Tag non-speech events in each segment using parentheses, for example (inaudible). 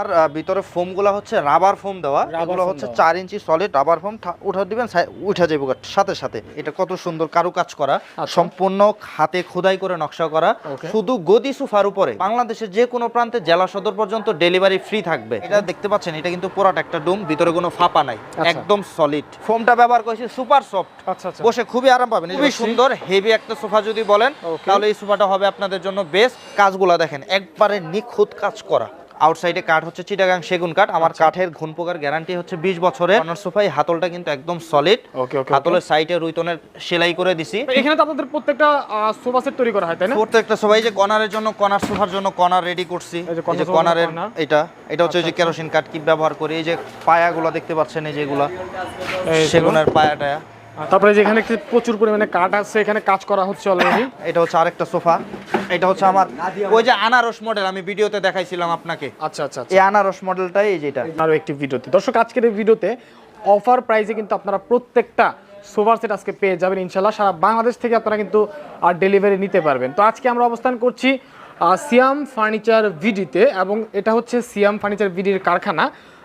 আর ভিতরে ফোমগুলা হচ্ছে rubber foam দেওয়া। এগুলো হচ্ছে চার ইঞ্চি সলিড রাবার ফোম। উঠা দিবেন উঠা যাবে সাথে সাথে। এটা কত সুন্দর কারু কাজ করা। আচ্ছা। সম্পূর্ণ হাতে খোদাই করে নকশা করা। শুধু গদি সুফার উপরে। বাংলাদেশের যে কোনো প্রান্তে জেলা সদর পর্যন্ত ডেলিভারি ফ্রি থাকবে। এটা দেখতে পাচ্ছেন এটা কিন্তু পুরাটা একটা ডুম ভিতরে কোনো ফাঁপা নাই। আচ্ছা। একদম সলিড ফোমটা ব্যবহার করেছি সুপার সফট। আচ্ছা আচ্ছা। বসে খুবই আরাম পাবেন। খুবই সুন্দর হেভি একটা সোফা যদি বলেন তাহলে এই সোফাটা হবে আপনাদের জন্য বেস্ট কাজগুলা দেখেন একবারে নিখুঁত কাজ করা। আউটসাইডে কাঠ হচ্ছে চিটাগাং সেগুন কাঠ আমার আচ্ছা। কাঠের ঘুন পোকার গ্যারান্টি হচ্ছে বিশ বছরের। কর্নার সোফাই হাতলটা কিন্তু একদম সলিড হাতলের সাইডে রুইতনের সেলাই করে দিছি। এখানে তো আপনাদের প্রত্যেকটা সোফা সেট তৈরি করা হয় তাই না? প্রত্যেকটা সোফাই যে কর্নারের জন্য কর্নার সোফার জন্য কর্নার রেডি করছি। এই যে কর্নারের এটা এটা হচ্ছে আচ্ছা, যে কেরোসিন কাঠ কি ব্যবহার করি এই যে পায়াগুলো দেখতে পাচ্ছেন এই যেগুলা সেগুনের পায়া টায়া আর তারপরে যেখানে কি প্রচুর পরিমাণে কাঠ আছে এখানে কাজ করা হচ্ছে অলরেডি এটা হচ্ছে আরেকটা সোফা। এটা হচ্ছে আমার ওই যে আনারস মডেল আমি ভিডিওতে দেখাইছিলাম আপনাকে। আচ্ছা আচ্ছা আচ্ছা। এই আনারস মডেলটাই এই যেটা আরও একটি ভিডিওতে। দর্শক আজকের এই ভিডিওতে অফার প্রাইসে কিন্তু আপনারা প্রত্যেকটা সোফার সেট আজকে পেয়ে যাবেন ইনশাল্লাহ সারা বাংলাদেশ থেকে আপনারা কিন্তু আর ডেলিভারি নিতে পারবেন। তো আজকে আমরা অবস্থান করছি সিয়াম ফার্নিচার ভিডিতে এবং এটা হচ্ছে সিয়াম ফার্নিচার ভিডির কারখানা।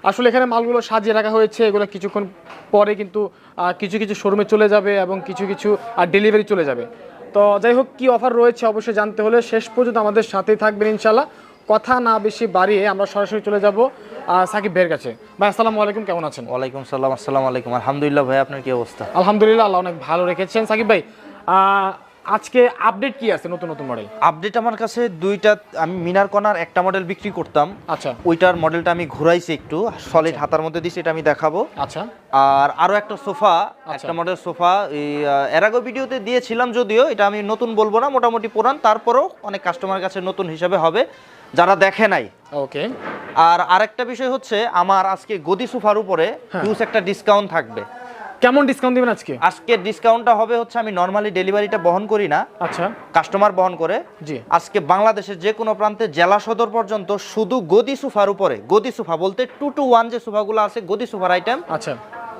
আসলে এখানে মালগুলো সাজিয়ে রাখা হয়েছে এগুলো কিছুক্ষণ পরে কিন্তু কিছু কিছু শোরুমে চলে যাবে এবং কিছু কিছু আর ডেলিভারি চলে যাবে। তো যাই হোক কী অফার রয়েছে অবশ্যই জানতে হলে শেষ পর্যন্ত আমাদের সাথেই থাকবেন ইনশাল্লাহ কথা না বেশি বাড়িয়ে আমরা সরাসরি চলে যাব সাকিব ভাইয়ের কাছে। ভাই আসসালামু আলাইকুম কেমন আছেন? ওয়ালাইকুম সালাম আসসালামু আলাইকুম। আলহামদুলিল্লাহ ভাই আপনার কি অবস্থা? আলহামদুলিল্লাহ আল্লাহ অনেক ভালো রেখেছেন। সাকিব ভাই আজকে আপডেট কি আছে নতুন নতুন মডেল আপডেট আমার কাছে দুইটা আমি মিনার কর্নার একটা মডেল বিক্রি করতাম। আচ্ছা। ওইটার মডেলটা আমি ঘুরাইছি একটু সলিড হাতার মধ্যে দিছি এটা আমি দেখাবো। আচ্ছা। আর আরও একটা সোফা আচ্ছা। একটা মডেল সোফা এর আগে ভিডিওতে দিয়েছিলাম যদিও এটা আমি নতুন বলব না মোটামুটি পুরান তারপরেও অনেক কাস্টমার কাছে নতুন হিসাবে হবে যারা দেখে নাই। ওকে আর আরেকটা বিষয় হচ্ছে আমার আজকে গদি সোফার উপরে হ্যাঁ। হিউজ একটা ডিসকাউন্ট থাকবে। কেমন ডিসকাউন্ট দিবেন আজকে? আজকে ডিসকাউন্টটা হবে হচ্ছে আমি নর্মালি ডেলিভারিটা বহন করি না। আচ্ছা। কাস্টমার বহন করে। জি। আজকে বাংলাদেশের যে কোনো প্রান্তে জেলা সদর পর্যন্ত শুধু গদি সোফার উপরে গদি সোফা বলতে টু টু ওয়ান যে সোফাগুলো আছে গদি সোফার আইটেম আচ্ছা।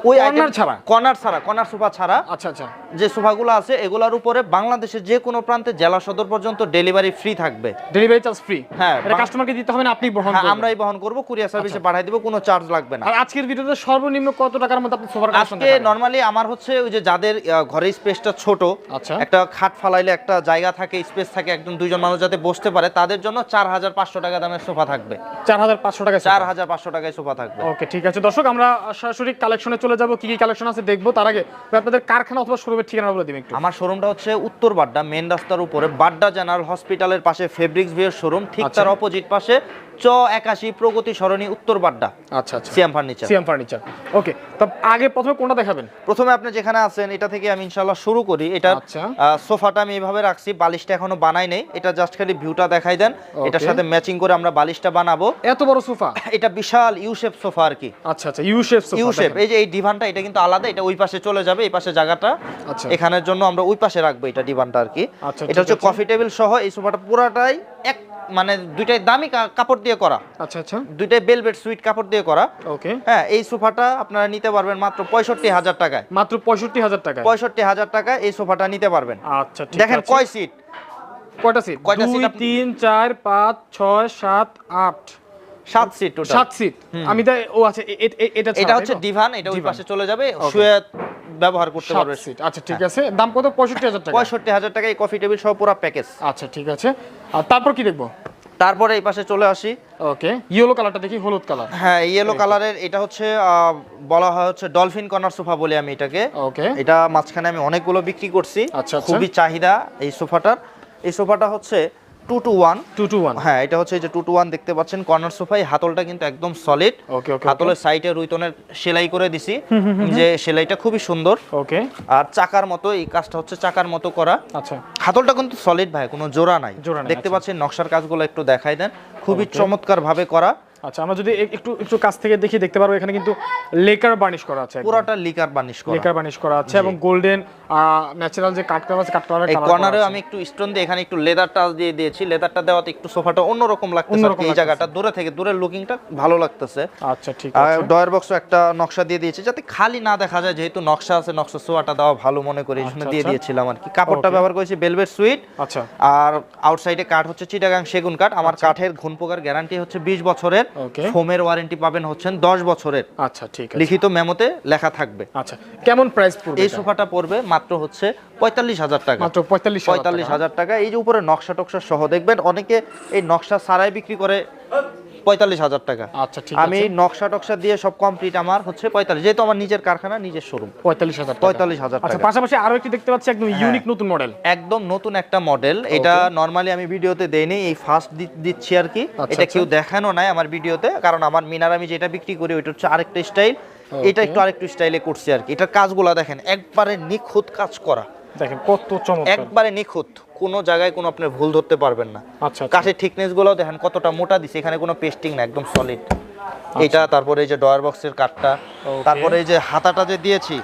ওই আইটেম ছাড়া? কর্নার ছাড়া কর্নার সোফা ছাড়া আচ্ছা আচ্ছা। যে সোফাগুলো আছে এগুলোর উপরে বাংলাদেশের যে কোনো প্রান্তে জেলা সদর পর্যন্ত ডেলিভারি ফ্রি থাকবে। ডেলিভারি চার্জ ফ্রি হ্যাঁ, এটা কাস্টমারকে দিতে হবে না আপনি বহন হ্যাঁ করবেন। আমরাই বহন করব কুরিয়ার সার্ভিসে। পাঠিয়ে দিব কোনো চার্জ লাগবে না। আর আজকের ভিডিওতে সর্বনিম্ন কত টাকার মধ্যে আপনি সোফার কালেকশন আজকে নরমালি আমার হচ্ছে ওই যে যাদের ঘরের স্পেসটা ছোট আচ্ছা। একটা খাট ফালাইলে একটা জায়গা থাকে স্পেস থাকে একজন দুইজন মানুষ যাতে বসতে পারে তাদের জন্য চার হাজার পাঁচশো টাকা দামের সোফা থাকবে। চার হাজার পাঁচশো টাকা চার হাজার পাঁচশো টাকায় সোফা থাকবে। ওকে ঠিক আছে। দর্শক আমরা সরাসরি কালেকশনে চলে যাব। কি কি কালেকশন আছে দেখব। তার আগে আপনাদের কারখানা অথবা শোরুমের ঠিকানা বলে দিবেন একটু। আমার শোরুমটা হচ্ছে উত্তর বাড্ডা মেন রাস্তার উপরে বাড্ডা জেনারেল হসপিটালের পাশে ফেব্রিক্স ভিউর শোরুম ঠিক আচ্ছা। তার অপোজিট পাশে চ একাশি প্রগতি সরণি উত্তর বাড্ডা আচ্ছা আচ্ছা। Siam furniture CM furniture okay তো আগে প্রথমে কোনটা দেখাবেন? প্রথমে আপনি যেখানে আছেন এটা থেকে আমি ইনশাল্লাহ শুরু করি। এটা আচ্ছা। সোফাটা আমি এইভাবে রাখছি বালিশটা এখনও বানাই নেই। এটা জাস্ট খালি ভিউটা দেখাই দেন। এটার সাথে ম্যাচিং করে আমরা বালিশটা বানাবো। এত বড় সোফা? এটা বিশাল ইউ শেপ সোফা আর কি। আচ্ছা আচ্ছা U shape sofa U shape এই যে এই ডিভানটা এটা কিন্তু আলাদা এটা ওই পাশে চলে যাবে এই পাশে জায়গাটা। এখানের জন্য আমরা ওই পাশে রাখব এটা ডিভানটা আর কি। আচ্ছা, এটা হচ্ছে। কফি টেবিল সহ এই সোফাটা পুরাটাই এক মানে দুইটাই দামি কাপড় দিয়ে করা। আচ্ছা আচ্ছা। দুইটাই বেলভেট সুইট কাপড় দিয়ে করা। ওকে। হ্যাঁ এই সোফাটা আপনারা নিতে পারবেন মাত্র পঁয়ষট্টি হাজার টাকায়। মাত্র পঁয়ষট্টি হাজার টাকা পঁয়ষট্টি হাজার টাকায় এই সোফাটা নিতে পারবেন। আচ্ছা ঠিক দেখেন কয় সিট কয়টা সিট কয়টা আপনি- তিন চার পাঁচ ছয় সাত আট। সাত সিট সাত সিট আমি তাই ও আচ্ছা এটা এটা হচ্ছে? ডিভান এটা ওই। পাশে চলে যাবে। শুয়ে ব্যবহার করতে পারবে সিট আচ্ছা ঠিক আছে। দাম কত? পঁয়ষট্টি হাজার টাকা। পঁয়ষট্টি হাজার টাকায় কফি টেবিল সহ পুরো প্যাকেজ আচ্ছা ঠিক আছে। আর তারপর কি দেখব? তারপরে এই পাশে চলে আসি। ওকে। ইয়েলো কালারটা দেখি হলুদ কালার হ্যাঁ ইয়েলো কালারের এটা হচ্ছে বলা হয় হচ্ছে ডলফিন কর্নার সোফা বলি আমি এটাকে। ওকে। এটা মাঝখানে আমি অনেকগুলো বিক্রি করছি। আচ্ছা, আচ্ছা। খুবই চাহিদা এই সোফাটার এই সোফাটা হচ্ছে two two one two two one হ্যাঁ এটা হচ্ছে যে টু টু ওয়ান দেখতে পাচ্ছেন কর্নার হাতলটা কিন্তু একদম সলিড ওকে ওকে হাতলের সাইডে রুইতনের সেলাই করে দিছি। যে সেলাইটা খুবই সুন্দর। ওকে আর চাকার মতো এই কাজটা হচ্ছে চাকার মতো করা। আচ্ছা। হাতলটা কিন্তু সলিড ভাই কোনো জোড়া নাই। জোড়া দেখতে আচ্ছা। পাচ্ছেন নকশার কাজগুলো একটু দেখাই দেন। খুবই চমৎকার ভাবে করা। আচ্ছা আমরা যদি একটু একটু কাছ থেকে দেখি দেখতে পারব এখানে কিন্তু লেকার বার্নিশ করা আছে পুরোটা লিকার বানিশ করা। লেকার বার্নিশ করা আছে এবং গোল্ডেন ন্যাচারাল যে কাট কালার আছে কাট কালার এই কর্নারেও আমি একটু স্টোন দিয়ে এখানে একটু লেদার টাচ দিয়ে দিয়েছি। লেদারটা দেওয়াতে একটু সোফাটা অন্যরকম লাগতেছে এই জায়গাটা দূরে থেকে দূরের লুকিংটা ভালো লাগতেছে। আচ্ছা ঠিক আছে। ডয়ার বক্সও একটা নকশা দিয়ে দিয়েছি। যাতে খালি না দেখা যায় যেহেতু নকশা আছে নকশা সোয়াটা দেওয়া ভালো মনে করে জন্য আচ্ছা, দিয়ে আচ্ছা। দিয়েছিলাম আর কি। কাপড়টা ব্যবহার করেছি বেলভেট সুইট আচ্ছা। আর আউটসাইডে কাঠ হচ্ছে চিটাগাং সেগুন কাঠ আমার কাঠের ঘুন পোকার গ্যারান্টি হচ্ছে বিশ বছরের। Okay. ফোমের ওয়ারেন্টি পাবেন হচ্ছেন দশ বছরের। আচ্ছা ঠিক আছে। লিখিত মেমোতে লেখা থাকবে। আচ্ছা কেমন প্রাইস পড়বে এই সোফাটা পড়বে মাত্র হচ্ছে পঁয়তাল্লিশ হাজার টাকা। মাত্র পঁয়তাল্লিশ পঁয়তাল্লিশ হাজার টাকা। এই যে উপরে নকশা টকশা সহ দেখবেন অনেকে এই নকশা সারাই বিক্রি করে। পঁয়তাল্লিশ হাজার টাকা। আচ্ছা ঠিক আমি নকশা টকশা দিয়ে সব কমপ্লিট আমার হচ্ছে পঁয়তাল্লিশ। যেহেতু আমার নিজের কারখানা নিজের শোরুম পঁয়তাল্লিশ হাজার পঁয়তাল্লিশ হাজার আচ্ছা পাশাপাশি আরও একটি দেখতে পাচ্ছি একদম ইউনিক নতুন মডেল একদম নতুন একটা মডেল এটা নর্মালি আমি ভিডিওতে দেইনি এই ফার্স্ট দিচ্ছি আর কি। আচ্ছা, এটা আচ্ছা। কেউ দেখানো নাই আমার ভিডিওতে কারণ আমার মিনার আমি যেটা বিক্রি করি ওইটা হচ্ছে আরেকটা স্টাইল এটা একটু আরেকটু স্টাইলে করছি আর কি। এটার কাজগুলা দেখেন একবারে নিখুঁত কাজ করা। দেখেন কত চমৎকার। একবারে নিখুঁত। কোনো জায়গায় কোনো আপনার ভুল ধরতে পারবেন না। আচ্ছা আচ্ছা। কাঠের থিকনেসগুলো দেখেন কতটা মোটা দিছে এখানে কোনো পেস্টিং না একদম সলিড এটা তারপরে এই যে ডয়ার বক্সের কাঠটা তারপরে এই যে হাতাটা যে দিয়েছি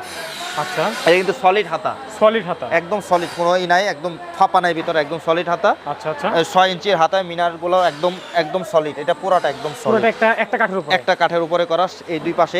আচ্ছা। এটা কিন্তু সলিড হাতা। সলিড হাতা। একদম সলিড কোনো ই নাই একদম ফাঁপা নাই ভিতরে একদম সলিড হাতা। আচ্ছা আচ্ছা। ছয় ইঞ্চির হাতায় মিনারগুলো একদম একদম সলিড এটা পুরাটা একদম সলিড একটা একটা কাঠের উপর। একটা কাঠের উপরে করা এই দুই পাশে।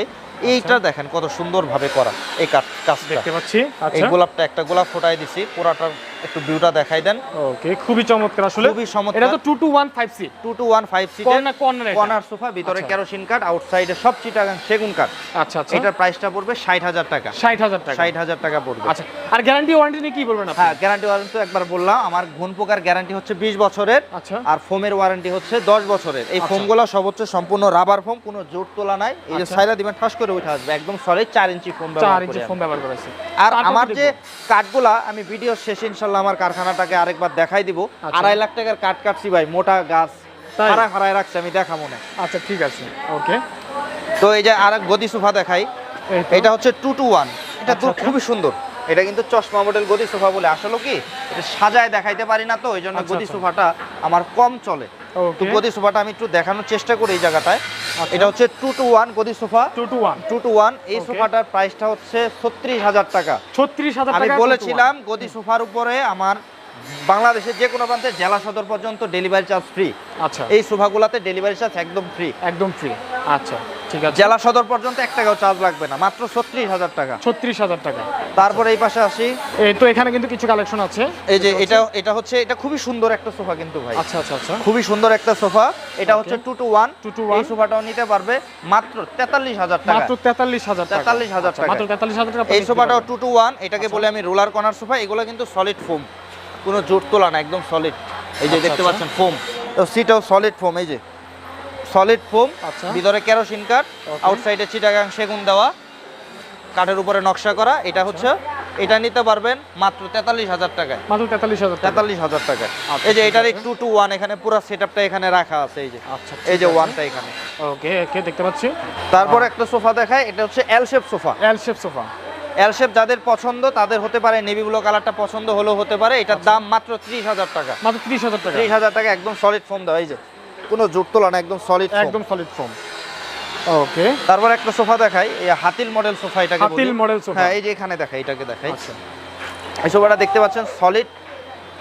এইটা দেখেন কত সুন্দর ভাবে করা এই কাঠ কাজটা। দেখতে পাচ্ছি। এই আচ্ছা গোলাপটা একটা গোলাপ ফোটাই দিছি পুরাটার একটু ভিউটা দেখাই দেন। ওকে খুবই চমৎকার আসলে। খুবই চমৎকার। এটা তো টু টু ওয়ান ফাইভ সি টু টু ওয়ান ফাইভ সিটের কর্নার কর্নার কর্নার সোফা ভিতরে আচ্ছা। কেরোসিন কাঠ আউটসাইডে সব চিটাগাং সেগুন কাঠ। আচ্ছা আচ্ছা। এটার প্রাইসটা পড়বে ষাট হাজার টাকা। ষাট হাজার টাকা। ষাট হাজার টাকা পড়বে। আচ্ছা আর গ্যারান্টি ওয়ারেন্টি নিয়ে কি বলবেন হ্যাঁ গ্যারান্টি ওয়ারেন্টি তো একবার বললাম আমার ঘুণ পোকার গ্যারান্টি হচ্ছে বিশ বছরের আচ্ছা। আর ফোমের ওয়ারেন্টি হচ্ছে দশ বছরের। এই আচ্ছা। ফোমগুলো সব হচ্ছে সম্পূর্ণ রাবার ফোম কোনো জোট তোলা নাই। এই যে আচ্ছা। দিবেন ঠাস করে উঠে আসবে। একদম সলিড চার ইঞ্চি ফোম চার ইঞ্চি করি আমি। ব্যবহার করেছে। আর আমার যে কাঠগুলা আমি ভিডিও শেষে ইনশাল্লাহ আমার কারখানাটাকে আরেকবার দেখাই দিব। আচ্ছা। আড়াই লাখ টাকার কাঠ কাটছি ভাই মোটা গাছ। তাই? হারায় রাখছি আমি দেখা মনে। আচ্ছা ঠিক আছে। ওকে তো এই যে আর গদি সোফা দেখাই। এটা হচ্ছে টু টু ওয়ান এটা আচ্ছা, তো আচ্ছা। খুবই সুন্দর। এটা কিন্তু চশমা মডেল গদি সোফা বলে। আসলে কি এটা সাজায় দেখাইতে পারি না তো ওই জন্য আচ্ছা, গদি। সোফাটা আমার কম চলে। তো গদি সোফাটা আমি একটু দেখানোর চেষ্টা করি এই জায়গাটায়। এটা হচ্ছে টু টু ওয়ান গদি sofa. Two two one two two one এই সোফাটার প্রাইসটা হচ্ছে ছত্রিশ হাজার টাকা। ছত্রিশ হাজার আমি বলেছিলাম গদি সোফার উপরে আমার বাংলাদেশের যে কোনো প্রান্তে জেলা সদর পর্যন্ত ডেলিভারি চার্জ ফ্রি আচ্ছা। এই সোফাগুলোতে ডেলিভারি চার্জ একদম ফ্রি একদম ফ্রি আচ্ছা ঠিক আছে। জেলা সদর পর্যন্ত এক টাকাও চার্জ লাগবে না মাত্র ছত্রিশ হাজার টাকা। ছত্রিশ হাজার টাকা। তারপরে এই পাশে আসি। এই তো এখানে কিন্তু কিছু কালেকশন আছে? এই যে এটা এটা হচ্ছে এটা খুবই সুন্দর একটা সোফা কিন্তু ভাই। আচ্ছা আচ্ছা আচ্ছা। খুবই সুন্দর একটা সোফা। এটা হচ্ছে টু টু ওয়ান 2 to 1 এই সোফাটাও নিতে পারবে মাত্র তেতাল্লিশ হাজার টাকা। মাত্র তেতাল্লিশ হাজার টাকা। 43,000 আচ্ছা, টাকা। মাত্র তেতাল্লিশ হাজার টাকা এই সোফাটাও টু টু ওয়ান এটাকে আচ্ছা। বলে আমি রোলার কর্নার সোফা। এগুলো কিন্তু সলিড ফোম কোনো জোট তোলা না একদম সলিড এই যে আচ্ছা, দেখতে আচ্ছা। পাচ্ছেন ফোম তো সিটাও সলিড ফোম এই যে। সলিড ফোম আচ্ছা। ভিতরে কেরোসিন কাঠ. আউটসাইডে চিটাগাং সেগুন দেওয়া কাঠের উপরে নকশা করা এটা হচ্ছে এটা নিতে পারবেন মাত্র তেতাল্লিশ হাজার টাকায়। মাত্র তেতাল্লিশ হাজার টাকা তেতাল্লিশ হাজার টাকায়। এই যে এটার। টু টু ওয়ান এখানে পুরো সেট এখানে রাখা আছে এই যে। আচ্ছা এই যে ওয়ানটা এখানে। ওকে ওকে দেখতে পাচ্ছি। তারপর একটা সোফা দেখায় এটা হচ্ছে L shape sofa. L shape sofa. L shape যাদের পছন্দ তাদের হতে পারে নেভি ব্লু কালারটা পছন্দ হলেও হতে পারে। এটার দাম মাত্র ত্রিশ হাজার টাকা। মাত্র ত্রিশ হাজার টাকা। ত্রিশ হাজার টাকা একদম সলিড ফোম দেওয়া এই যে। কোনো জুট তোলা না একদম সলিড একদম সলিড ফোম ওকে তারপর একটা সোফা দেখাই এই হাতিল মডেল সোফা এটাকে বলি। Hatil model sofa. হ্যাঁ এই যে এখানে দেখাই এটাকে দেখাই। আচ্ছা। এই সোফাটা দেখতে পাচ্ছেন সলিড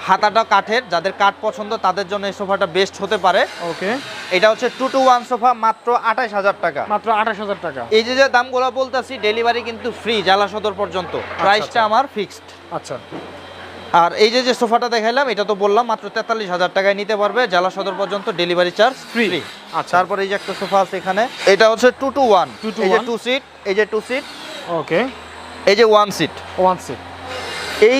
হাতাটা কাঠের যাদের কাঠ পছন্দ তাদের জন্য এই সোফাটা বেস্ট হতে পারে। ওকে। এটা হচ্ছে টু টু ওয়ান সোফা মাত্র আঠাশ হাজার টাকা। মাত্র আঠাশ হাজার টাকা। এই যে যে দামগুলো বলতেছি ডেলিভারি কিন্তু ফ্রি জেলা সদর পর্যন্ত। প্রাইসটা আচ্ছা। আমার ফিক্সড আচ্ছা। আর এই যে যে সোফাটা দেখাইলাম এটা তো বললাম মাত্র তেতাল্লিশ হাজার টাকায় নিতে পারবে জেলা সদর পর্যন্ত ডেলিভারি চার্জ ফ্রি আচ্ছা। তারপর এই যে একটা সোফা আছে এখানে এটা হচ্ছে টু টু ওয়ান 2 to এই যে টু সিট এই যে টু সিট ওকে এই যে ওয়ান সিট ওয়ান সিট এই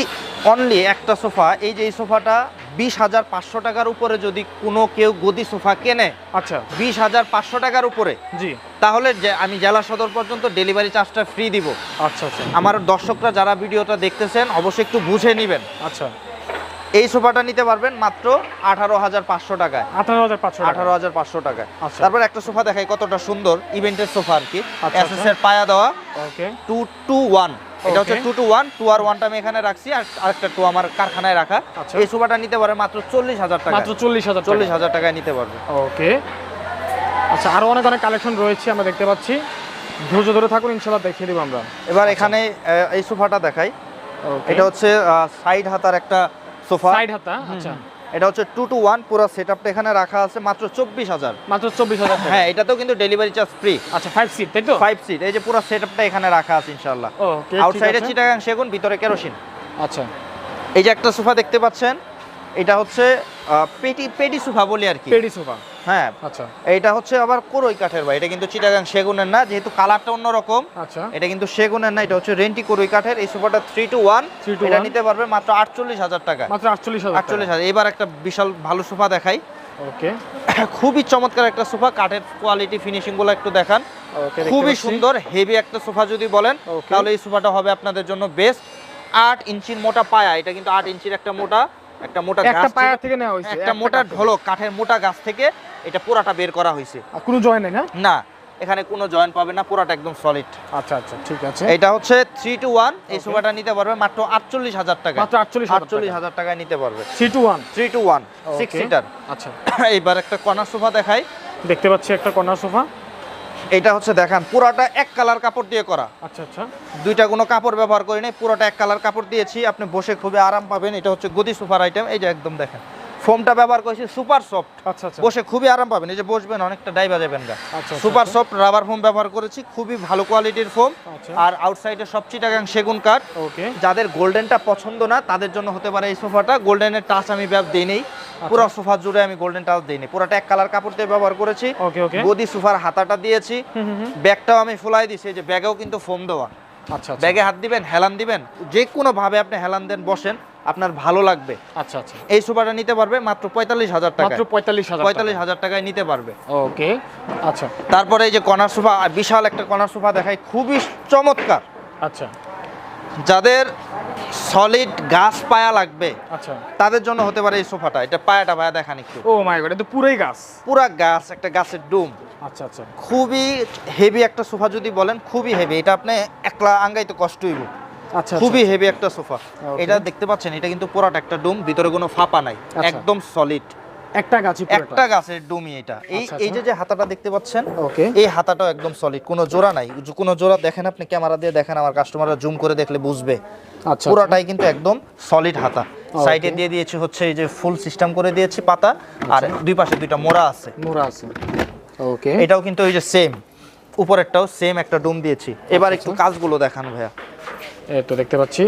অনলি একটা সোফা। এই যে এই সোফাটা বিশ হাজার পাঁচশো টাকার উপরে যদি কোনো কেউ গদি সোফা কেনে আচ্ছা। বিশ হাজার পাঁচশো টাকার উপরে জি। তাহলে আমি জেলা সদর পর্যন্ত ডেলিভারি চার্জটা ফ্রি দিব। আচ্ছা আচ্ছা। আমার দর্শকরা যারা ভিডিওটা দেখতেছেন অবশ্যই একটু বুঝে নেবেন। আচ্ছা। এই সোফাটা নিতে পারবেন মাত্র আঠারো হাজার পাঁচশো টাকায়। আঠারো হাজার পাঁচশো আঠারো হাজার পাঁচশো টাকায়। আচ্ছা। তারপর একটা সোফা দেখাই কতটা সুন্দর ইভেন্টের সোফা আর কি। আচ্ছা, এর পায়া দেওয়া। ওকে টু টু ওয়ান এটা হচ্ছে টু টু ওয়ান টু আর ওয়ানটা আমি এখানে রাখছি আর আরেকটা টু আমার কারখানায় রাখা। আচ্ছা। এই সোফাটা নিতে পারে মাত্র চল্লিশ হাজার টাকা। মাত্র চল্লিশ হাজার চল্লিশ হাজার টাকায় নিতে পারবে। ওকে আচ্ছা আরও অনেক অনেক কালেকশন রয়েছে আমরা দেখতে পাচ্ছি। ধৈর্য ধরে থাকুন ইনশাল্লাহ দেখিয়ে দিব আমরা। এবার এখানে এই সোফাটা দেখাই। এটা হচ্ছে সাইড হাতার একটা সোফা। সাইড হাতা আচ্ছা। এটা হচ্ছে টু টু ওয়ান পুরো সেট এখানে রাখা আছে মাত্র চব্বিশ হাজার। মাত্র চব্বিশ হাজার হ্যাঁ এটাতেও কিন্তু ডেলিভারি চার্জ ফ্রি আচ্ছা ফাইভ সিট তাই তো? ফাইভ সিট এই যে পুরো সেট এখানে রাখা আছে ইনশাল্লাহ আউটসাইডে চিটাগাং সেগুন ভিতরে কেরোসিন আচ্ছা। এই যে একটা সোফা দেখতে পাচ্ছেন এটা হচ্ছে পেটি পেটি সোফা বলি আর কি। পেটি সোফা। হ্যাঁ। আচ্ছা। এইটা হচ্ছে আবার কোরই কাঠের ভাই এটা কিন্তু চিটাগাং সেগুনের না যেহেতু কালারটা অন্যরকম। আচ্ছা। এটা কিন্তু সেগুনের না এটা হচ্ছে রেন্টি কোরই কাঠের এই সোফাটা থ্রি টু ওয়ান 3 to এটা নিতে পারবে মাত্র আটচল্লিশ হাজার টাকা। মাত্র আটচল্লিশ হাজার আটচল্লিশ হাজার। এবার একটা বিশাল ভালো সোফা দেখাই। ওকে। খুবই চমৎকার একটা সোফা কাঠের কোয়ালিটি ফিনিশিংগুলো একটু দেখান। ওকে খুবই সুন্দর হেভি একটা সোফা যদি বলেন তাহলে এই সোফাটা হবে আপনাদের জন্য বেস্ট আট ইঞ্চির মোটা পায়া এটা কিন্তু আট ইঞ্চির একটা মোটা। একটা মোটা একটা পায়া থেকে- থেকে নেওয়া হয়েছে একটা মোটা ঢোলক কাঠের মোটা গাছ থেকে এটা পুরাটা বের করা হয়েছে। কোনো জয় নেই না? না এখানে কোনো জয়েন্ট পাবে না পুরাটা একদম সলিড আচ্ছা আচ্ছা ঠিক আছে। এটা হচ্ছে থ্রি টু ওয়ান এই সোফাটা নিতে পারবে মাত্র আটচল্লিশ হাজার টাকা। মাত্র 48,000 আটচল্লিশ হাজার টাকায় নিতে পারবে। Three two one three two one six seater আচ্ছা। (coughs) এইবার একটা কর্নার সোফা দেখাই। দেখতে পাচ্ছি একটা কর্নার সোফা। এটা হচ্ছে দেখান পুরোটা এক কালার কাপড় দিয়ে করা। আচ্ছা আচ্ছা। দুইটা কোনো কাপড় ব্যবহার করি নাই পুরোটা এক কালার কাপড় দিয়েছি। আপনি বসে খুবই আরাম পাবেন। এটা হচ্ছে গদি সুপার আইটেম। এই যে একদম দেখেন। ফোমটা ব্যবহার করেছি সুপার সফট। আচ্ছা আচ্ছা। বসে খুবই আরাম পাবেন এই যে বসবেন অনেকটা ডাইবা যাবেন গা। আচ্ছা, সুপার সফট রাবার ফোম ব্যবহার করেছি খুবই ভালো কোয়ালিটির ফোম। আর আউটসাইডে সব চিটাগাং সেগুন কাঠ। ওকে। যাদের গোল্ডেনটা পছন্দ না তাদের জন্য হতে পারে এই সোফাটা। গোল্ডেনের টাচ আমি দিই নেই। পুরো সোফা জুড়ে আমি গোল্ডেন টাচ দিইনি পুরোটা এক কালার কাপড় দিয়ে ব্যবহার করেছি। ওকে ওকে। গদি সোফার হাতাটা দিয়েছি। ব্যাগটাও আমি ফুলাই দিয়েছি এই যে ব্যাগেও কিন্তু ফোম দেওয়া। আচ্ছা আচ্ছা। ব্যাগে হাত দিবেন হেলান দিবেন। যে কোনো ভাবে আপনি হেলান দেন বসেন। আপনার ভালো লাগবে। আচ্ছা আচ্ছা। এই সোফাটা নিতে পারবে মাত্র পঁয়তাল্লিশ হাজার টাকা মাত্র পঁয়তাল্লিশ হাজার পঁয়তাল্লিশ হাজার টাকায় নিতে পারবে। ওকে আচ্ছা। তারপরে এই যে কর্নার সোফা বিশাল একটা কর্নার সোফা দেখায় খুবই চমৎকার। আচ্ছা। যাদের সলিড গাছ পায়া লাগবে আচ্ছা। তাদের জন্য হতে পারে এই সোফাটা। এটা পায়াটা পায়া দেখান একটু। ও মাই গড এটা পুরোই গাছ। পুরা গাছ একটা গাছের ডুম। আচ্ছা আচ্ছা। খুবই হেভি একটা সোফা যদি বলেন খুবই হেভি এটা আপনি একলা আঙ্গাইতে কষ্ট হইব। খুবই হেভি একটা সোফা এটা দেখতে পাচ্ছেন এটা কিন্তু পুরাটা একটা ডুম ভিতরে কোনো ফাঁপা নাই আচ্ছা। একদম সলিড একটা গাছই একটা গাছের ডুমই এটা। এই আচ্ছা, এই যে যে হাতাটা দেখতে পাচ্ছেন ওকে এই হাতাটাও একদম সলিড কোনো জোড়া নাই। কোনো জোড়া দেখেন আপনি ক্যামেরা দিয়ে দেখেন আমার কাস্টমাররা জুম করে দেখলে বুঝবে। আচ্ছা পুরাটাই কিন্তু একদম সলিড হাতা। সাইডে দিয়ে দিয়েছি হচ্ছে এই যে ফুল সিস্টেম করে দিয়েছি পাতা আর দুই পাশে দুইটা মোড়া আছে। মোড়া আছে। ওকে এটাও কিন্তু ওই যে সেম উপরেরটাও সেম একটা ডুম দিয়েছি। এবার আচ্ছা, একটু কাজগুলো দেখান ভাইয়া। তো দেখতে পাচ্ছি।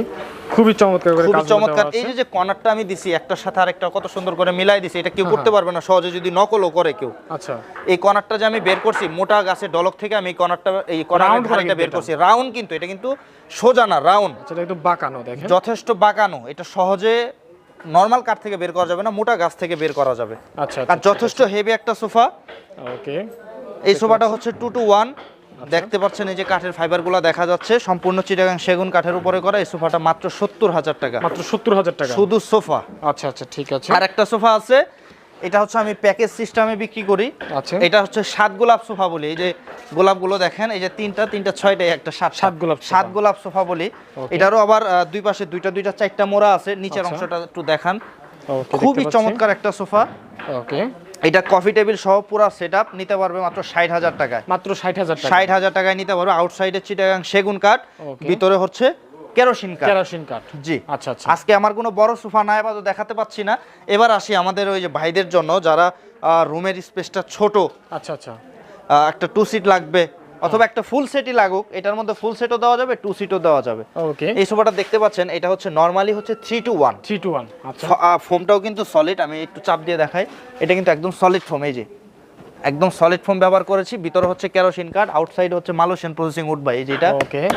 খুবই চমৎকার করে খুবই চমৎকার। এই যে কর্নারটা আমি দিছি একটার সাথে আরেকটা কত সুন্দর করে মিলাই দিছি এটা কেউ হ্যাঁ, করতে পারবে না সহজে যদি নকলও করে কেউ। আচ্ছা। এই কর্নারটা যে আমি বের করছি মোটা গাছের ডলক থেকে আমি এই কর্নারটা এই Round কর্নারটা করে বের করছি। রাউন্ড কিন্তু এটা কিন্তু সোজা না রাউন্ড আচ্ছা এটা একটু বাঁকানো দেখেন। যথেষ্ট বাঁকানো এটা সহজে নর্মাল কাঠ থেকে বের করা যাবে না মোটা গাছ থেকে বের করা যাবে। আচ্ছা আর যথেষ্ট হেভি একটা সোফা। ওকে এই সোফাটা হচ্ছে টু টু ওয়ান দেখতে পাচ্ছেন এই যে কাঠের ফাইবারগুলো দেখা যাচ্ছে সম্পূর্ণ চিটাগাং সেগুন কাঠের উপরে করা এই সোফাটা মাত্র সত্তর হাজার টাকা। মাত্র সত্তর হাজার টাকা। শুধু সোফা। আচ্ছা আচ্ছা ঠিক আছে। আর একটা সোফা আছে এটা হচ্ছে আমি প্যাকেজ সিস্টেমে বিক্রি করি। আচ্ছা। এটা হচ্ছে সাত গোলাপ সোফা বলি এই যে গোলাপগুলো দেখেন এই যে তিনটা তিনটা ছয়টা একটা সাত সাত গোলাপ সাত গোলাপ সোফা বলি। এটারও আবার দুই পাশে দুইটা দুইটা চারটা মোড়া আছে নিচের আচ্ছা। অংশটা একটু দেখান। খুবই চমৎকার একটা সোফা। ওকে। এটা কফি টেবিল সহ পুরো সেট নিতে পারবে মাত্র ষাট হাজার টাকায়। মাত্র ষাট হাজার ষাট হাজার টাকায় নিতে পারবে আউটসাইডের চিটাগাং সেগুন কাঠ ভিতরে হচ্ছে কেরোসিন কাঠ। কেরোসিন কাঠ। জি। আচ্ছা আচ্ছা। আজকে আমার কোনো বড় সোফা নাই আপাতত দেখাতে পাচ্ছি না। এবার আসি আমাদের ওই যে ভাইদের জন্য যারা রুমের স্পেসটা ছোট। আচ্ছা আচ্ছা। একটা টু সিট লাগবে। অথবা একটা ফুল সেটই লাগুক এটার মধ্যে ফুল সেটও দেওয়া যাবে টু সিটও দেওয়া যাবে। ওকে এই সোফাটা দেখতে পাচ্ছেন এটা হচ্ছে নর্মালি হচ্ছে three two one three two one আচ্ছা। ফোমটাও কিন্তু সলিড আমি একটু চাপ দিয়ে দেখাই। এটা কিন্তু একদম সলিড ফোম এই যে। একদম সলিড ফোম ব্যবহার করেছি। ভিতরে হচ্ছে কেরোসিন কাঠ আউটসাইড হচ্ছে মালয়েশিয়ান প্রসেসিং উড বাই যেটা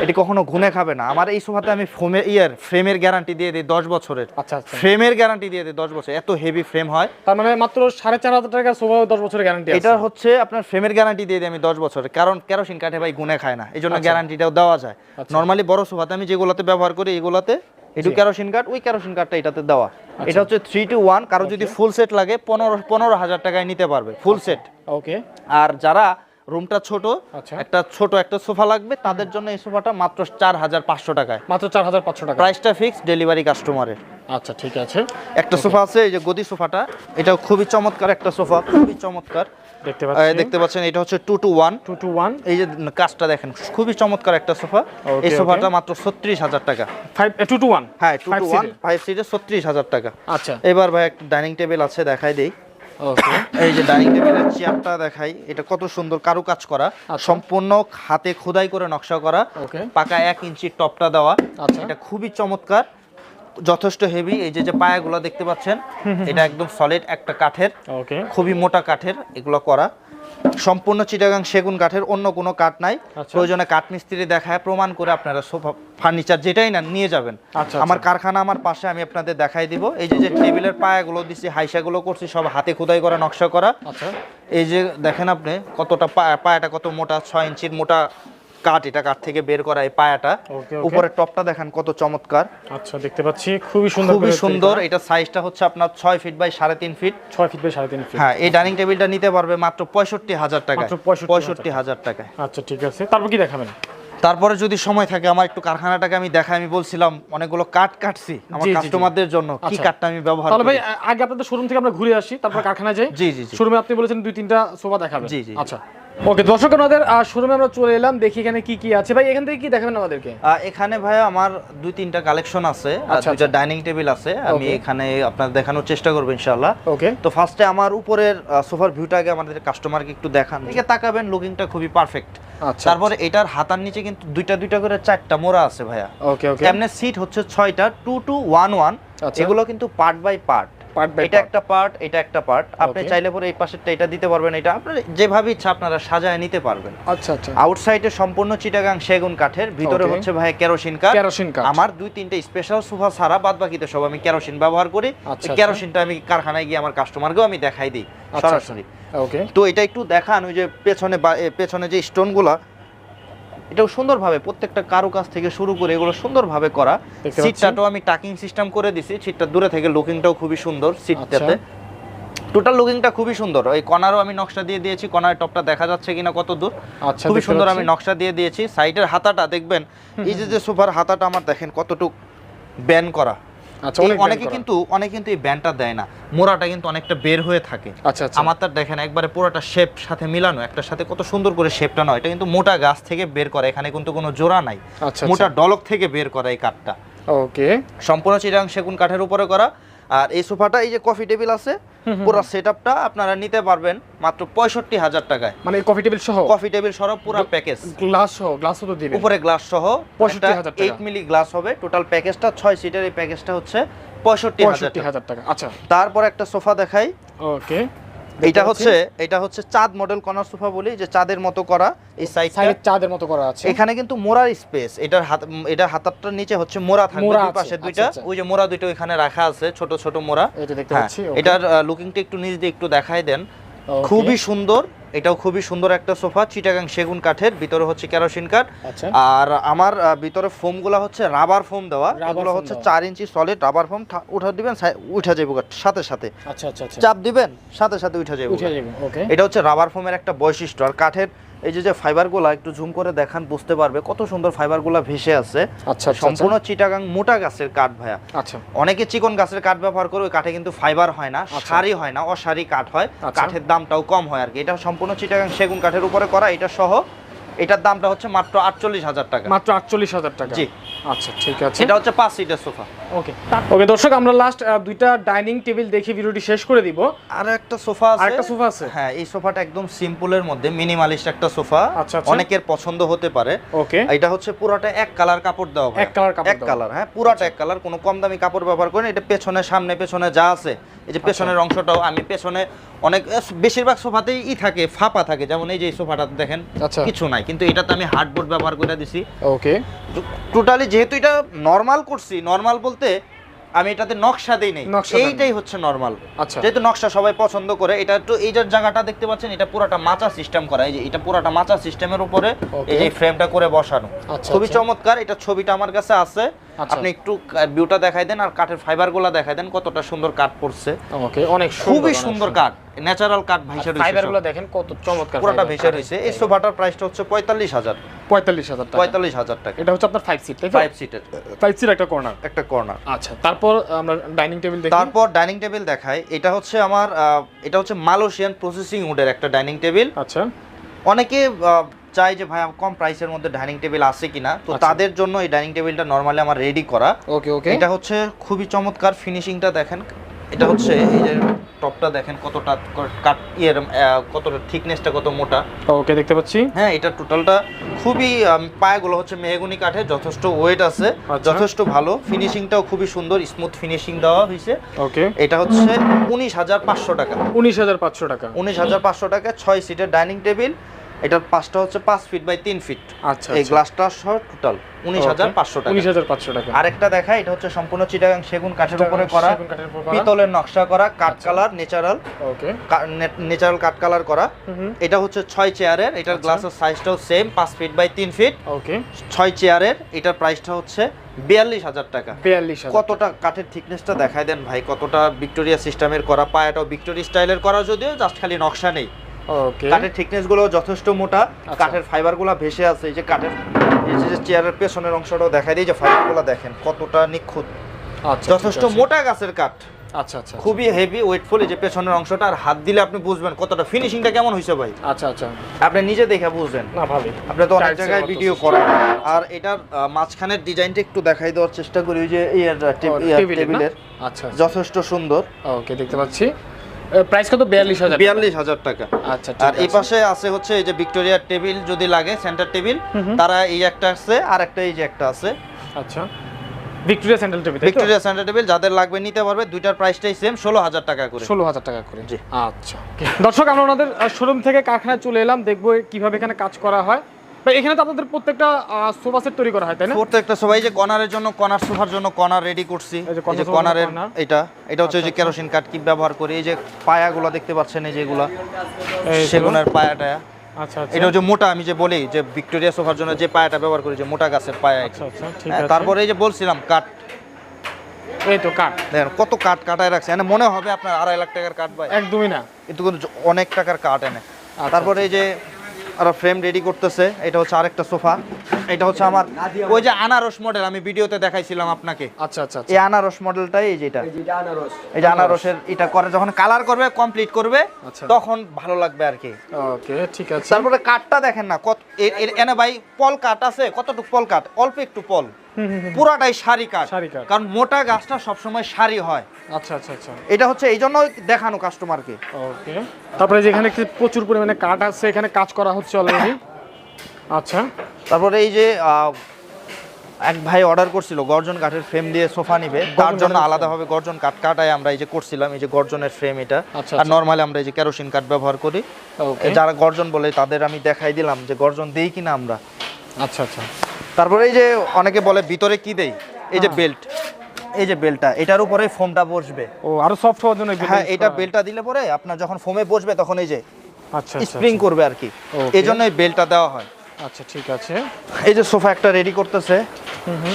এটি কখনো ঘুনে খাবে না। আমার এই সোফাতে আমি ফোমের ইয়ার ফ্রেমের গ্যারান্টি দিয়ে দিই দশ বছরের। আচ্ছা আচ্ছা। ফ্রেমের গ্যারান্টি দিয়ে দিই দশ বছর। এত হেভি ফ্রেম হয়। তার মানে মাত্র সাড়ে চার হাজার টাকা সোফা দশ বছরের গ্যারান্টি আছে। এটা হচ্ছে আপনার ফ্রেমের গ্যারান্টি দিয়ে দিই আমি দশ বছরের। কারণ কেরোসিন কাঠে ভাই গুনে খায় না। এই জন্য আচ্ছা। গ্যারান্টিটাও দেওয়া যায়। আচ্ছা। নর্মালি বড় সোফাতে আমি যেগুলোতে ব্যবহার করি এগুলোতে একটু জি। কেরোসিন কাট ওই কেরোসিন কাঠটা এটাতে দেওয়া। এটা হচ্ছে থ্রি টু ওয়ান কারও যদি ফুল সেট লাগে পনেরো পনেরো হাজার টাকায় নিতে পারবে ফুল সেট ওকে আর যারা রুমটা ছোট আচ্ছা। একটা ছোট একটা সোফা লাগবে তাদের জন্য এই সোফাটা মাত্র চার হাজার পাঁচশো টাকায়। মাত্র চার হাজার পাঁচশো টাকা প্রাইসটা ফিক্স ডেলিভারি কাস্টমারের আচ্ছা ঠিক আছে। একটা সোফা আছে এই যে গদি সোফাটা এটাও খুবই চমৎকার একটা সোফা খুবই চমৎকার। দেখতে আহ, দেখতে পাচ্ছেন এটা হচ্ছে two two one two two one এই যে কাজটা দেখেন খুবই চমৎকার একটা সোফা। এই সোফাটা মাত্র ছত্রিশ হাজার টাকা। ফাইভ টু টু ওয়ান হ্যাঁ টু টু ওয়ান? ফাইভ সিটে ছত্রিশ হাজার টাকা। আচ্ছা। এবার ভাই একটা ডাইনিং টেবিল আছে দেখাই দেই। ওকে এই যে ডাইনিং টেবিলের চেয়ারটা দেখাই এটা কত সুন্দর কারুকাজ করা। আচ্ছা। সম্পূর্ণ হাতে খোদাই করে নকশা করা। পাকা এক ইঞ্চি টপটা দেওয়া। আচ্ছা। এটা খুবই চমৎকার। যথেষ্ট হেভি এই যে যে পায়াগুলো দেখতে পাচ্ছেন এটা একদম সলিড একটা কাঠের খুবই মোটা কাঠের এগুলো করা। সম্পূর্ণ চিটাগাং সেগুন কাঠের অন্য কোনো কাঠ নাই। আচ্ছা। প্রয়োজনে কাঠ মিস্ত্রি দেখায় প্রমাণ করে আপনারা সোফা ফার্নিচার যেটাই না নিয়ে যাবেন। আচ্ছা, আমার আচ্ছা। কারখানা আমার পাশে আমি আপনাদের দেখাই দিব। এই যে যে টেবিলের পায়াগুলো দিছি হাইসাগুলো করছি সব হাতে খোদাই করা নকশা করা। আচ্ছা। এই যে দেখেন আপনি কতটা পায়া পায়াটা কত মোটা ছয় ইঞ্চির মোটা কাঠ এটা কাঠ থেকে বের করা এই পায়াটা। ওকে। টপটা দেখেন কত চমৎকার। আচ্ছা দেখতে পাচ্ছি খুবই সুন্দর খুবই সুন্দর এটা সাইজটা হচ্ছে আপনার ছয় ফিট বাই সাড়ে তিন ফিট করা। ছয় ফিট বাই সাড়ে তিন ফিট হ্যাঁ এই ডাইনিং টেবিলটা নিতে পারবে মাত্র পঁয়ষট্টি হাজার টাকা মাত্র 65,000 পঁয়ষট্টি হাজার টাকায়। আচ্ছা ঠিক আছে। তারপর কি দেখাবেন? তারপরে যদি সময় থাকে আমার একটু কারখানাটাকে আমি দেখাই আমি বলছিলাম অনেকগুলো কাঠ কাটছি আমার। কাস্টমারদের জন্য। কি আচ্ছা। কাঠটা আমি ব্যবহার তাহলে ভাই আগে আপনাদের শোরুম থেকে আমরা ঘুরে আসি তারপর কারখানায় যাই। জি, জি। শোরুমে আপনি বলেছেন দুই তিনটা সোফা দেখাবেন। জি, জি। আচ্ছা। ওকে দর্শক আমাদের শোরুমে আমরা চলে এলাম দেখি এখানে কি কি আছে। ভাই এখান থেকে কি দেখাবেন আমাদেরকে? এখানে ভাই আমার দুই তিনটা কালেকশন আছে আর আচ্ছা, দুইটা ডাইনিং টেবিল আছে আমি এখানে আপনার দেখানোর চেষ্টা করব ইনশাল্লাহ ওকে। তো ফার্স্টে আমার উপরের সোফার ভিউটা আগে আমাদের কাস্টমারকে একটু দেখান। দিকে তাকাবেন লুকিংটা খুবই পারফেক্ট আচ্ছা তারপরে এটার হাতার নিচে কিন্তু দুইটা দুইটা করে চারটা মোড়া আছে ভাইয়া। ওকে ওকে। এমনি সিট হচ্ছে ছয়টা টু টু ওয়ান ওয়ান আচ্ছা। এগুলো কিন্তু পার্ট বাই পার্ট এটা একটা পার্ট এটা একটা পার্ট আপনি চাইলে পরে এই পাশেরটা এটা দিতে পারবেন এটা আপনার যেভাবে ইচ্ছা আপনারা সাজায় নিতে পারবেন। আচ্ছা আচ্ছা। আউটসাইডে সম্পূর্ণ চিটাগাং সেগুন কাঠের ভিতরে হচ্ছে ভাই কেরোসিন কাঠ। কেরোসিন কাঠ। আমার দুই তিনটে স্পেশাল সোফা ছাড়া বাদ বাকিতে সব আমি কেরোসিন ব্যবহার করি। আচ্ছা, এই কেরোসিনটা আমি কারখানায় গিয়ে আমার কাস্টমারকেও আমি দেখাই দিই আচ্ছা, সরাসরি। ওকে তো এটা একটু দেখান ওই যে পেছনে পেছনে যে স্টোনগুলা এটাও সুন্দরভাবে প্রত্যেকটা কারু কাজ থেকে শুরু করে এগুলো সুন্দরভাবে করা। সিটটাও আমি টাকিং সিস্টেম করে দিছি সিটটা দূরে থেকে লুকিংটাও খুবই সুন্দর সিটটাতে টোটাল লুকিংটা খুবই সুন্দর ওই কনারও আমি নকশা দিয়ে দিয়েছি কনার টপটা দেখা যাচ্ছে কিনা কত দূর। আচ্ছা খুবই সুন্দর আমি নকশা দিয়ে দিয়েছি সাইডের হাতাটা দেখবেন এই যে যে সোফার হাতাটা আমার দেখেন কতটুক ব্যান করা। আচ্ছা অনেকে কিন্তু অনেকে কিন্তু এই ব্যান্ডটা দেয় না। মোড়াটা কিন্তু অনেকটা বের হয়ে থাকে। আচ্ছা আচ্ছা। আমার তার দেখেন একবারে পুরোটা শেপ সাথে মিলানো। একটার সাথে কত সুন্দর করে শেপটা নয়। এটা কিন্তু মোটা গাছ থেকে বের করা। এখানে কিন্তু কোনো জোড়া নাই। আচ্ছা মোটা ডলক থেকে বের করা এই কাঠটা। ওকে সম্পূর্ণ চিরাং সেগুন কাঠের উপরে করা। আর এই সোফাটা এই যে কফি টেবিল আছে পুরো সেটআপটা আপনারা নিতে পারবেন মাত্র পঁয়ষট্টি হাজার টাকায়। মানে কফি টেবিল সহ? কফি টেবিল সহ পুরো প্যাকেজ। গ্লাস সহ গ্লাস তো দিবেন। উপরে গ্লাস সহ 65,000 টাকা। এইট মিলি গ্লাস হবে। টোটাল প্যাকেজটা ছয় সিটের এই প্যাকেজটা হচ্ছে পঁয়ষট্টি হাজার পঁয়ষট্টি হাজার টাকা আচ্ছা। তারপর একটা সোফা দেখাই। ওকে এটা হচ্ছে এটা হচ্ছে চাঁদ মডেল কর্নার সোফা বলি যে চাঁদের মতো করা এই সাইড চাঁদের মতো করা আছে। এখানে কিন্তু মোড়ার স্পেস এটার হাত এটার হাতারটার নিচে হচ্ছে মোরা থাকবে। দুই পাশে আচ্ছা, দুইটা। আচ্ছা। ওই যে মোরা দুটো এখানে রাখা আছে ছোট ছোট মোরা এটা দেখতে হ্যাঁ, পাচ্ছি এটার লুকিংটা একটু নিচ দিয়ে একটু দেখাই দেন. খুবই সুন্দর এটাও খুবই সুন্দর একটা সোফা চিটাগাং সেগুন কাঠের ভিতরে হচ্ছে কেরোসিন কাঠ। আচ্ছা। আর আমার ভিতরে ফোমগুলো হচ্ছে রাবার ফোম দেওয়া এগুলো হচ্ছে চার ইঞ্চি সলিড রাবার ফোম উঠা দিবেন উঠা যাবে সাথে সাথে। আচ্ছা আচ্ছা চাপ দিবেন সাথে সাথে উঠা যাবে উঠে এটা হচ্ছে রাবার ফোমের একটা বৈশিষ্ট্য আর কাঠের এই যে যে ফাইবারগুলো একটু জুম করে দেখান বুঝতে পারবে কত সুন্দর ফাইবারগুলা ভেসে আছে। আচ্ছা আচ্ছা সম্পূর্ণ চিটাগাং মোটা গাছের কাঠ ভাইয়া। আচ্ছা। অনেকে চিকন গাছের কাঠ ব্যবহার করে ওই কাঠে কিন্তু ফাইবার হয় না সারি হয় না অসারি কাঠ হয়। আচ্ছা। কাঠের দামটাও কম হয় আর কি। এটা সম্পূর্ণ চিটাগাং সেগুন কাঠের উপরে করা এটা সহ এটার দামটা হচ্ছে মাত্র আটচল্লিশ হাজার টাকা। মাত্র আটচল্লিশ হাজার টাকা। জি। আচ্ছা ঠিক আছে। এটা হচ্ছে পাঁচ সিটের সোফা। ওকে ওকে দর্শক আমরা লাস্ট দুইটা ডাইনিং টেবিল দেখে ভিডিওটি শেষ করে দিব। আর একটা সোফা আছে। আরেকটা সোফা আছে? হ্যাঁ এই সোফাটা একদম সিম্পলের মধ্যে মিনিমালিস্ট একটা সোফা। আচ্ছা, আচ্ছা। অনেকের পছন্দ হতে পারে। ওকে। এটা হচ্ছে পুরোটা এক কালার কাপড় দেওয়া। এক colour কাপড় এক কালার হ্যাঁ পুরাটা এক কালার কোনো কম দামি কাপড় ব্যবহার করেন এটা পেছনে সামনে পেছনে যা আছে এই যে আচ্ছা। পেছনের অংশটাও আমি পেছনে অনেক বেশিরভাগ সোফাতেই ই থাকে ফাঁপা থাকে। যেমন এই যে সোফাটা দেখেন আচ্ছা। কিছু নাই কিন্তু এটাতে আমি হার্ডবোর্ড ব্যবহার করে দিছি। ওকে টোটালি যেহেতু এটা নর্মাল করছি নর্মাল বলতে আমি এটাতে নকশা দেই নাই। এইটাই হচ্ছে নর্মাল আচ্ছা। যেহেতু নকশা সবাই পছন্দ করে এটা একটু এই যে জায়গাটা দেখতে পাচ্ছেন এটা পুরোটা মাচা সিস্টেম করা। এই যে এটা পুরোটা মাচা সিস্টেমের উপরে এই যে ফ্রেমটা করে বসানো। আচ্ছা, খুবই আচ্ছা। চমৎকার এটা ছবিটা আমার কাছে আছে। আপনি একটু ভিউটা দেখাই দেন আর কাঠের ফাইবারগুলো দেখাই দেন কতটা সুন্দর কাঠ পড়ছে। ওকে অনেক খুবই সুন্দর কাঠ ন্যাচারাল কাঠ ভাইসা ফাইবারগুলো রয়েছে দেখেন কত চমৎকার পুরোটা। ভেসে রয়েছে। এই সোফাটার প্রাইসটা হচ্ছে পঁয়তাল্লিশ হাজার। পঁয়তাল্লিশ হাজার টাকা। পঁয়তাল্লিশ হাজার টাকা। এটা হচ্ছে আপনার ফাইভ সিট তাই ফাইভ সিটের ফাইভ সিট একটা কর্নার একটা কর্নার আচ্ছা তারপর আমরা ডাইনিং টেবিল দেখি। তারপর ডাইনিং টেবিল দেখাই। এটা হচ্ছে আমার এটা হচ্ছে মালয়েশিয়ান প্রসেসিং উডের একটা ডাইনিং টেবিল আচ্ছা। অনেকে চায় যে ভাই কম প্রাইসের মধ্যে ডাইনিং টেবিল আছে কিনা তো আচ্ছা। তাদের জন্য এই ডাইনিং টেবিলটা নর্মালি আমার রেডি করা। ওকে ওকে এটা হচ্ছে খুবই চমৎকার ফিনিশিংটা দেখেন। এটা হচ্ছে এই যে টপটা দেখেন কতটা কাট ইয়ের কতটা থিকনেসটা কত মোটা। ওকে দেখতে পাচ্ছি। হ্যাঁ এটা টোটালটা খুবই পায়াগুলো হচ্ছে মেহগুনি কাঠে যথেষ্ট ওয়েট আছে আচ্ছা। যথেষ্ট ভালো। ফিনিশিংটাও খুবই সুন্দর স্মুথ ফিনিশিং দেওয়া হয়েছে। ওকে এটা হচ্ছে উনিশ হাজার পাঁচশো টাকা। উনিশ হাজার পাঁচশো টাকা। উনিশ হাজার পাঁচশো টাকা ছয় সিটের ডাইনিং টেবিল এটার পাঁচটা হচ্ছে পাঁচ ফিট বাই তিন ফিট আচ্ছা এই গ্লাসটা সহ টোটাল উনিশ হাজার পাঁচশো টাকা। উনিশ হাজার পাঁচশো টাকা। আরেকটা দেখা এটা হচ্ছে সম্পূর্ণ চিটাগাং সেগুন কাঠের উপরে করা। আচ্ছা। পিতলের নকশা করা কাঠ কালার ন্যাচারাল ওকে ন্যাচারাল কাঠ কালার করা। এটা হচ্ছে ছয় চেয়ারের এটার আচ্ছা। গ্লাসের সাইজটাও সেম পাঁচ ফিট বাই তিন ফিট ওকে ছয় চেয়ারের এটার প্রাইসটা হচ্ছে বিয়াল্লিশ হাজার টাকা। বিয়াল্লিশ কতটা কাঠের থিকনেসটা দেখায় দেন ভাই কতটা ভিক্টোরিয়া সিস্টেমের করা পায়াটাও ভিক্টোরিয়া স্টাইলের করা যদিও জাস্ট খালি নকশা নেই। কাঠের থিকনেসগুলো যথেষ্ট মোটা। আচ্ছা। কাঠের ফাইবারগুলো ভেসে আছে এই যে কাঠের এই যে চেয়ারের পেছনের অংশটাও দেখায় দিই যে ফাইবারগুলো দেখেন কতটা নিখুঁত। আচ্ছা যথেষ্ট মোটা গাছের কাঠ। আচ্ছা আচ্ছা খুবই হেভি ওয়েটফুল এই যে পেছনের অংশটা আর হাত দিলে আপনি বুঝবেন কতটা ফিনিশিংটা কেমন হয়েছে ভাই। আচ্ছা আচ্ছা। আপনি নিজে দেখে বুঝবেন। না আপনি তো অনেক জায়গায় ভিডিও। করেন। আর এটার মাঝখানের ডিজাইনটা একটু দেখাই দেওয়ার চেষ্টা করি ওই যে? টেবিলের আচ্ছা যথেষ্ট সুন্দর। ওকে দেখতে পাচ্ছি। প্রাইস কত? বিয়াল্লিশ হাজার বিয়াল্লিশ হাজার টাকা। আচ্ছা আর এই পাশে আছে হচ্ছে এই যে ভিক্টোরিয়ার টেবিল যদি লাগে সেন্টার টেবিল তারা এই একটা আছে আর একটা এই যে একটা আছে। আচ্ছা। Victoria central table Victoria centre table যাদের লাগবে নিতে পারবে দুইটার প্রাইসটাই সেম ষোলো হাজার টাকা করে। ষোলো হাজার টাকা করে। জি। আচ্ছা। দর্শক আমরা ওনাদের শোরুম থেকে কারখানায় চলে এলাম দেখব কীভাবে এখানে কাজ করা হয়। ভাই এখানে তো আপনাদের প্রত্যেকটা সোফা সেট তৈরি করা হয় তাই না? প্রত্যেকটা সবাই যে কর্নারের জন্য কর্নার সোফার জন্য কর্নার রেডি করছি। এই যে কর্নারের এটা এটা হচ্ছে যে কেরোসিন কাঠ কি ব্যবহার করি। এই যে পায়াগুলো দেখতে পাচ্ছেন এই যেগুলা সেগুনের পায়াটা। আচ্ছা আচ্ছা। এটা হচ্ছে মোটা আমি যে বলি যে ভিক্টোরিয়া সোফার জন্য যে পায়াটা ব্যবহার করি যে মোটা গাছের পায়া আচ্ছা আচ্ছা হ্যাঁ, তারপরে এই যে বলছিলাম কাঠ এই তো কাঠ দেখেন কত কাঠ কাটায় রাখছে। মানে মনে হবে আপনার আড়াই লাখ টাকার কাঠ ভাই। একদমই না। কিন্তু অনেক টাকার কাঠ এনে। তারপরে এই যে আর ফ্রেম রেডি করতেছে। এটা হচ্ছে আরেকটা সোফা। এটা হচ্ছে আমার ওই যে আনারস মডেল আমি ভিডিওতে দেখাইছিলাম আপনাকে। আচ্ছা আচ্ছা আচ্ছা। এই আনারস মডেলটাই এই যেটা এই যে আনারসের এটা করে যখন কালার করবে কমপ্লিট করবে আচ্ছা। তখন ভালো লাগবে আর কি। ওকে ঠিক আছে। তারপরে কাঠটা দেখেন না কত এনে ভাই পল কাট আছে কতটুকু পল কাট অল্প একটু পল। পুরাটাই সারি কাঠ। কারণ মোটা গাছটা সবসময় সারি হয়। আচ্ছা আচ্ছা আচ্ছা। এটা হচ্ছে এই জন্য দেখানো কাস্টমারকে ওকে। তারপরে যেখানে কি প্রচুর পরিমাণে কাঠ আছে এখানে কাজ করা হচ্ছে অলরেডি আচ্ছা। তারপরে এই যে এক ভাই অর্ডার করছিল গর্জন কাঠের ফ্রেম দিয়ে সোফা নিবে। তার জন্য আলাদাভাবে গর্জন কাঠ কাটায় আমরা এই যে করছিলাম এই যে গর্জনের ফ্রেম এটা। আচ্ছা, আর আচ্ছা। নর্মালি আমরা এই যে কেরোসিন কাঠ ব্যবহার করি। ওকে। যারা গর্জন বলে তাদের আমি দেখাই দিলাম যে গর্জন দেই কিনা আমরা। আচ্ছা আচ্ছা। তারপরে এই যে অনেকে বলে ভিতরে কি দেই? এই যে হ্যাঁ। বেল্ট এই যে বেল্টটা এটার উপরে ফোমটা বসবে। ও আরও সফট হওয়ার জন্য হ্যাঁ এটা বেল্টটা দিলে পরে আপনার যখন ফোমে বসবে তখন এই যে আচ্ছা আচ্ছা স্প্রিং করবে আর কি. এই জন্য এই বেল্টটা দেওয়া হয়। আচ্ছা ঠিক আছে। এই যে সোফা একটা রেডি করতেছে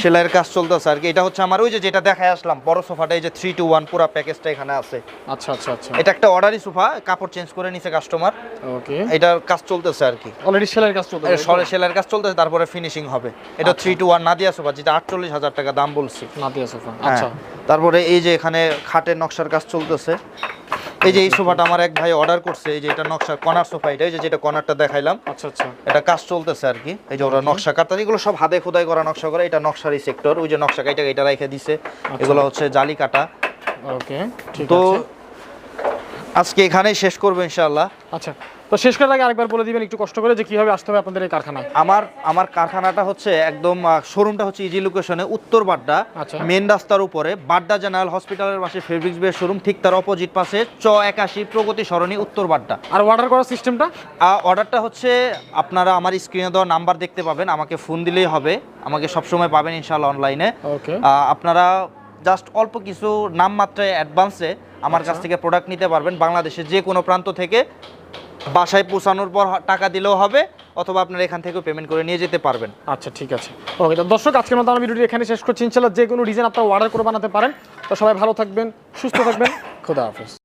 সেলাইয়ের কাজ চলতেছে আর কি। এটা হচ্ছে আমার ওই যে যেটা দেখায় আসলাম বড় সোফাটা এই যে থ্রি টু ওয়ান পুরো প্যাকেজটা এখানে আছে। আচ্ছা আচ্ছা আচ্ছা। এটা একটা অর্ডারি সোফা কাপড় চেঞ্জ করে নিছে কাস্টমার ওকে এটার কাজ চলতেছে আর কি। অলরেডি সেলাইয়ের কাজ চলতে এটা সরে সেলাইয়ের কাজ চলতেছে তারপরে ফিনিশিং হবে। এটা three two one Nadia sofa যেটা আটচল্লিশ হাজার টাকা দাম বলছি। নাদিয়া সোফা হ্যাঁ। আচ্ছা। তারপরে এই যে এখানে খাটের নকশার কাজ চলতেছে। এই যে এই সোফাটা আমার এক ভাই অর্ডার করছে এই যে এটা নকশা কর্নার সোফা এটা এই যে যেটা কর্নারটা দেখাইলাম। আচ্ছা আচ্ছা। এটা কাজ চলতেছে আর কি। এই যে ওরা নকশা কাটা এগুলো সব হাতে খোদাই করা নকশা করা এটা নকশারি সেক্টর ওই যে নকশা কাটা এটা রেখে দিছে। এগুলো হচ্ছে জালি কাটা। ওকে ঠিক তো আজকে এখানেই শেষ করব ইনশাআল্লাহ। আচ্ছা তো শেষ করার আগে আরেকবার বলে দিবেন একটু কষ্ট করে যে কীভাবে আসতে হবে আপনাদের এই কারখানায়। আমার আমার কারখানাটা হচ্ছে একদম শোরুমটা হচ্ছে ইজি লোকেশনে উত্তর বাড্ডা আচ্ছা। মেন রাস্তার উপরে বাড্ডা জেনারেল হসপিটালের পাশে ফেব্রিক্স বের শোরুম ঠিক তার অপোজিট পাশে চ একাশি প্রগতি সরণি উত্তর বাড্ডা। আর অর্ডার করার সিস্টেমটা অর্ডারটা হচ্ছে আপনারা আমার স্ক্রিনে দেওয়া নাম্বার দেখতে পাবেন আমাকে ফোন দিলেই হবে আমাকে সবসময় পাবেন ইনশাল্লাহ অনলাইনে আপনারা জাস্ট অল্প কিছু নামমাত্রায় অ্যাডভান্সে আমার কাছ থেকে প্রোডাক্ট নিতে পারবেন বাংলাদেশের যে কোনো প্রান্ত থেকে। বাসায় পৌঁছানোর পর টাকা দিলেও হবে অথবা আপনারা এখান থেকেও পেমেন্ট করে নিয়ে যেতে পারবেন। আচ্ছা ঠিক আছে। ওকে তো দর্শক আজকের মতো আমার ভিডিওটি এখানে শেষ করছি। ইনশাল্লাহ যে কোনো ডিজাইন আপনারা অর্ডার করে বানাতে পারেন। তো সবাই ভালো থাকবেন সুস্থ থাকবেন। (laughs) খোদা হাফেজ।